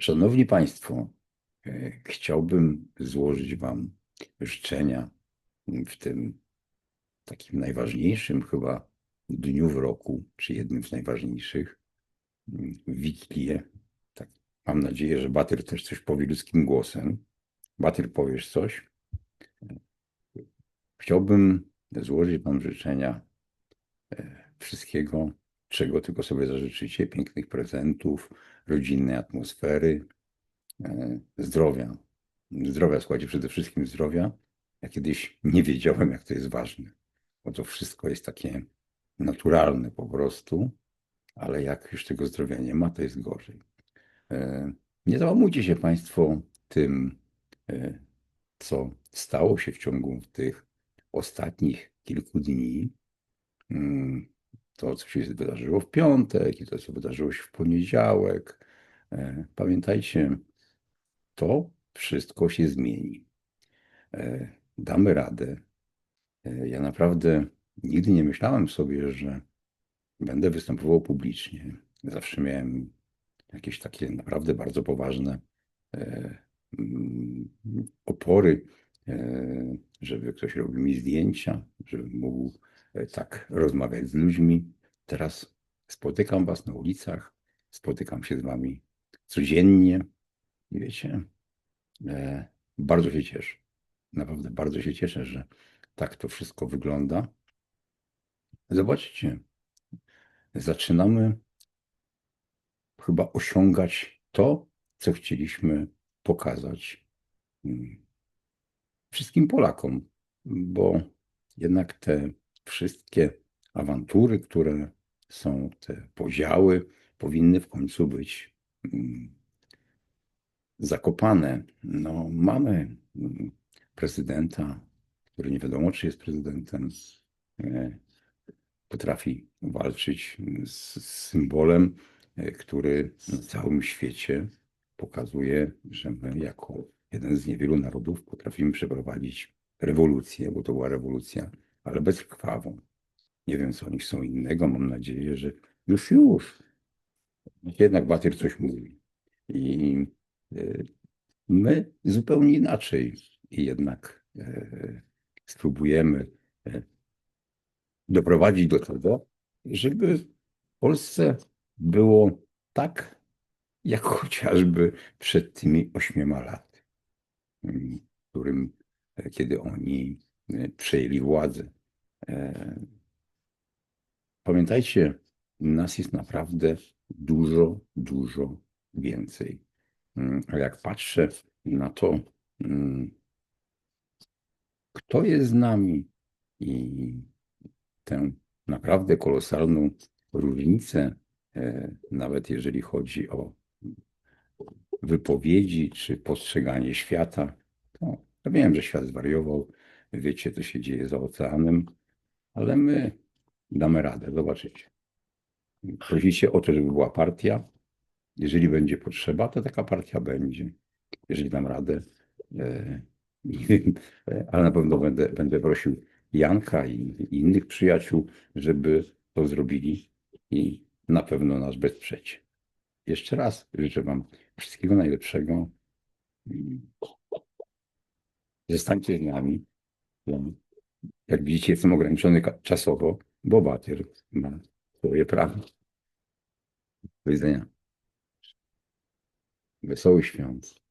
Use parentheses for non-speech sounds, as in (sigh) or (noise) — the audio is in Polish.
Szanowni Państwo, e, chciałbym złożyć Wam życzenia w tym takim najważniejszym chyba dniu w roku, czy jednym z najważniejszych, mm, Wigilię. Tak, mam nadzieję, że Batyr też coś powie ludzkim głosem. Batyr, powiesz coś? Chciałbym złożyć Wam życzenia e, wszystkiego, czego tylko sobie zażyczycie, pięknych prezentów, rodzinnej atmosfery, e, zdrowia. Zdrowia, słuchajcie, przede wszystkim zdrowia. Ja kiedyś nie wiedziałem, jak to jest ważne, bo to wszystko jest takie naturalne po prostu, ale jak już tego zdrowia nie ma, to jest gorzej. E, nie załamujcie się Państwo tym, e, co stało się w ciągu tych ostatnich kilku dni. To, co się wydarzyło w piątek i to, co wydarzyło się w poniedziałek. E, pamiętajcie, to wszystko się zmieni. E, damy radę. E, ja naprawdę nigdy nie myślałem sobie, że będę występował publicznie. Zawsze miałem jakieś takie naprawdę bardzo poważne opory, żeby ktoś robił mi zdjęcia, żebym mógł tak rozmawiać z ludźmi. Teraz spotykam Was na ulicach, spotykam się z Wami codziennie. I wiecie, e, bardzo się cieszę. Naprawdę bardzo się cieszę, że tak to wszystko wygląda. Zobaczcie, zaczynamy chyba osiągać to, co chcieliśmy pokazać mm, wszystkim Polakom, bo jednak te wszystkie awantury, które są, te podziały, powinny w końcu być mm, zakopane. No, mamy mm, prezydenta, który nie wiadomo, czy jest prezydentem, e, potrafi walczyć z symbolem, e, który na całym świecie pokazuje, że my jako jeden z niewielu narodów potrafimy przeprowadzić rewolucję, bo to była rewolucja, ale bezkrwawą. Nie wiem, co oni są innego. Mam nadzieję, że już, już. Jednak Batyr coś mówi. I e, my zupełnie inaczej jednak e, spróbujemy e, doprowadzić do tego, żeby w Polsce było tak, jak (laughs) chociażby przed tymi ośmioma laty, którym, kiedy oni przejęli władzę. Pamiętajcie, nas jest naprawdę dużo, dużo więcej. Mm, a jak patrzę na to, mm, kto jest z nami i tę naprawdę kolosalną różnicę, e, nawet jeżeli chodzi o wypowiedzi czy postrzeganie świata, to wiem, że świat zwariował, wiecie, co się dzieje za oceanem, ale my damy radę, zobaczycie. Prosicie o to, żeby była partia. Jeżeli będzie potrzeba, to taka partia będzie. Jeżeli dam radę, e, (laughs) ale na pewno będę, będę prosił Janka i, innych przyjaciół, żeby to zrobili i na pewno nas bezprzecie. Jeszcze raz życzę Wam wszystkiego najlepszego. Zostańcie z nami. Jak widzicie, jestem ograniczony czasowo bo batyr ma swoje prawo. Do widzenia. Wesołych świąt.